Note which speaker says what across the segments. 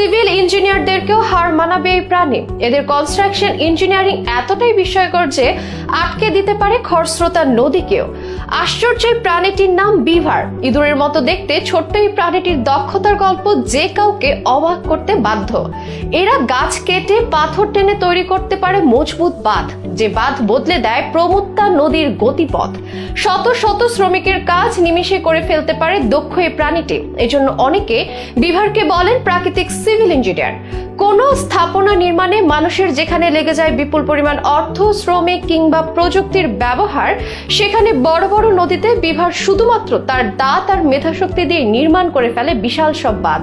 Speaker 1: Ты велик ইঞ্জিনিয়ারদেরকেও হার মানাবে এই প্রাণী। এদের কনস্ট্রাকশন ইঞ্জিনিয়ারিং এতটাই বিস্ময়কর যে আটকে দিতে পারে খরস্রোতা নদীকেও। আশ্চর্য প্রাণীটির নাম বিভার। ইঁদুরের মতো দেখতে ছোট্ট এই প্রাণীটির দক্ষতার গল্প যে কাউকে অবাক করতে বাধ্য। এরা গাছ কেটে পাথর টেনে তৈরি করতে পারে মজবুত বাঁধ, যে বাঁধ বদলে দেয় প্রমুত্তা নদীর গতিপথ। শত শত শ্রমিকের কাজ নিমিষে করে ফেলতে পারে দক্ষ এই প্রাণীটি। এজন্য অনেকে বিভারকে বলেন প্রাকৃতিক সিভিল ইঞ্জিনিয়ার কোনো স্থাপনা নির্মাণে মানুষের যেখানে লেগে যায় বিপুল পরিমাণ অর্থ, শ্রমিক কিংবা প্রযুক্তির ব্যবহার, সেখানে বড় বড় নদীতে বিভার শুধুমাত্র তার দাঁত আর মেধাশক্তি দিয়ে নির্মাণ করে ফেলে বিশাল সব বাঁধ।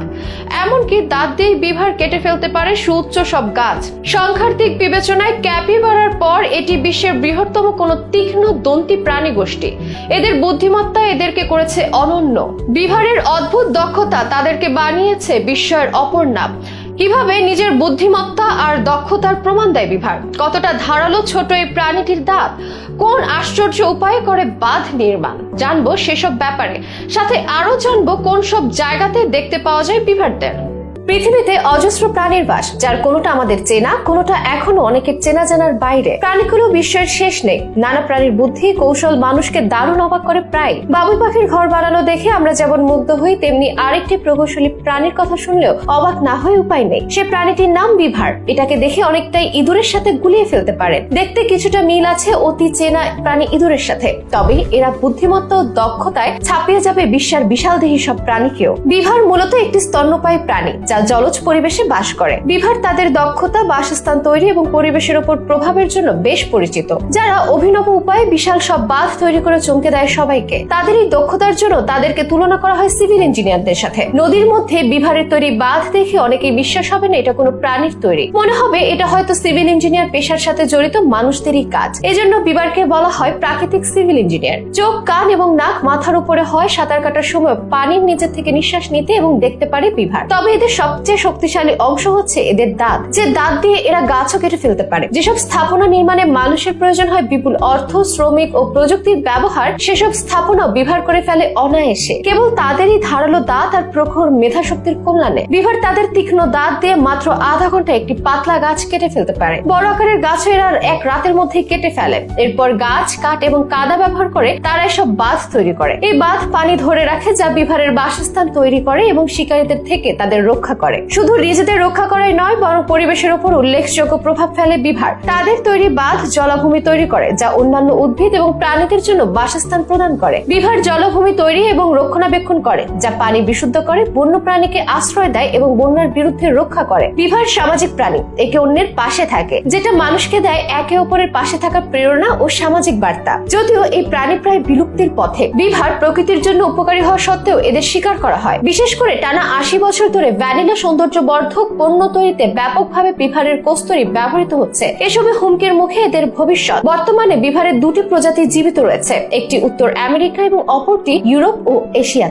Speaker 1: এমনকি দাঁত দিয়ে বিভার কেটে ফেলতে পারে সুউচ্চ সব গাছ। সংখ্যার দিক বিবেচনায় ক্যাপি বাড়ার পর এটি বিশ্বের বৃহত্তম কোনো তীক্ষ্ণ দন্তি প্রাণী গোষ্ঠী। এদের বুদ্ধিমত্তা এদেরকে করেছে অনন্য। বিভারের অদ্ভুত দক্ষতা তাদেরকে বানিয়েছে বিস্ময়ের অপর নাম। কীভাবে নিজের বুদ্ধিমত্তা আর দক্ষতার প্রমাণ দেয় বিভার কতটা ধারালো ছোট এই প্রাণীটির দাঁত? কোন আশ্চর্য উপায়ে করে বাঁধ নির্মাণ? জানব সেসব ব্যাপারে। সাথে আরও জানব কোন সব জায়গাতে দেখতে পাওয়া যায় বিভারদের পৃথিবীতে অজস্র প্রাণীর বাস, যার কোনোটা আমাদের চেনা, কোনোটা এখনও অনেকের চেনা জানার বাইরে। প্রাণীগুলো বিশ্বের শেষ নেই। নানা প্রাণীর বুদ্ধি, কৌশল মানুষকে দারুণ অবাক করে প্রায়। বাবুই পাখির ঘর বানানো দেখে আমরা যেমন মুগ্ধ হই, তেমনি আরেকটি প্রকৌশলী প্রাণীর কথা শুনলেও অবাক না হয়ে উপায় নেই। সে প্রাণীটির নাম বিভার। এটাকে দেখে অনেকটাই ইঁদুরের সাথে গুলিয়ে ফেলতে পারে। দেখতে কিছুটা মিল আছে অতি চেনা প্রাণী ইঁদুরের সাথে। তবে এরা বুদ্ধিমত্তা ও দক্ষতায় ছাপিয়ে যাবে বিশ্বের বিশাল দেহী সব প্রাণীকেও। বিভার মূলত একটি স্তন্যপায়ী প্রাণী, যা জলজ পরিবেশে বাস করে। বিভার তাদের দক্ষতা, বাসস্থান তৈরি এবং পরিবেশের উপর প্রভাবের জন্য বেশ পরিচিত। যারা অভিনব উপায়ে বিশাল সব বাঁধ তৈরি করে চমকে দেয় সবাইকে। তাদের এই দক্ষতার জন্য তাদেরকে তুলনা করা হয় সিভিল ইঞ্জিনিয়ারদের সাথে। নদীর মধ্যে বিভারের তৈরি বাঁধ দেখে অনেকেই বিশ্বাস হবে না, এটা কোনো প্রাণীর তৈরি। মনে হবে এটা হয়তো সিভিল ইঞ্জিনিয়ার পেশার সাথে জড়িত মানুষদেরই কাজ। এজন্য বিভারকে বলা হয় প্রাকৃতিক সিভিল ইঞ্জিনিয়ার। চোখ, কান এবং নাক মাথার উপরে হয় সাঁতার কাটার সময় পানির নিচে থেকে নিঃশ্বাস নিতে এবং দেখতে পারে বিভার। তবে এদের সবচেয়ে শক্তিশালী অংশ হচ্ছে এদের দাঁত। যে দাঁত দিয়ে এরা গাছও কেটে ফেলতে পারে। যেসব স্থাপনা নির্মাণে মানুষের প্রয়োজন হয় বিপুল অর্থ, শ্রমিক ও প্রযুক্তির ব্যবহার, সেসব স্থাপনা বিভার করে ফেলে অনায়াসে। কেবল তাদেরই ধারালো দাঁত আর প্রখর মেধা শক্তির কল্যাণে। বিভার তাদের তীক্ষ্ণ দাঁত দিয়ে মাত্র আধা ঘণ্টা একটি পাতলা গাছ কেটে ফেলতে পারে। বড় আকারের গাছ এরা এক রাতের মধ্যে কেটে ফেলে। এরপর গাছ, কাঠ এবং কাদা ব্যবহার করে তারা এসব বাঁধ তৈরি করে। এই বাঁধ পানি ধরে রাখে যা বিভারের বাসস্থান তৈরি করে এবং শিকারীদের থেকে তাদের রক্ষা করে। শুধু নিজেদের রক্ষা করাই নয়, বরং পরিবেশের উপর উল্লেখযোগ্য প্রভাব ফেলে বিভার। তাদের তৈরি বাঁধ জলাভূমি তৈরি করে, যা অন্যান্য উদ্ভিদ এবং প্রাণীদের জন্য বাসস্থান প্রদান করে। বিভার জলাভূমি তৈরি এবং রক্ষণাবেক্ষণ করে, যা পানি বিশুদ্ধ করে, বন্য প্রাণীকে আশ্রয় দেয় এবং বন্যার বিরুদ্ধে রক্ষা করে। বিভার সামাজিক প্রাণী, একে অন্যের পাশে থাকে, যেটা মানুষকে দেয় একে অপরের পাশে থাকার প্রেরণা ও সামাজিক বার্তা। যদিও এই প্রাণী প্রায় বিলুপ্তির পথে, বিভার প্রকৃতির জন্য উপকারী হওয়া সত্ত্বেও এদের শিকার করা হয়। বিশেষ করে টানা আশি বছর ধরে ভ্যানিলা সৌন্দর্য বর্ধক পণ্য তৈরিতে ব্যাপকভাবে বিভারের কস্তুরি ব্যবহৃত হচ্ছে। এসবে হুমকির মুখে এদের ভবিষ্যৎ। বর্তমানে বিভারের দুটি প্রজাতি জীবিত রয়েছে। একটি উত্তর আমেরিকা এবং অপরটি ইউরোপ ও এশিয়া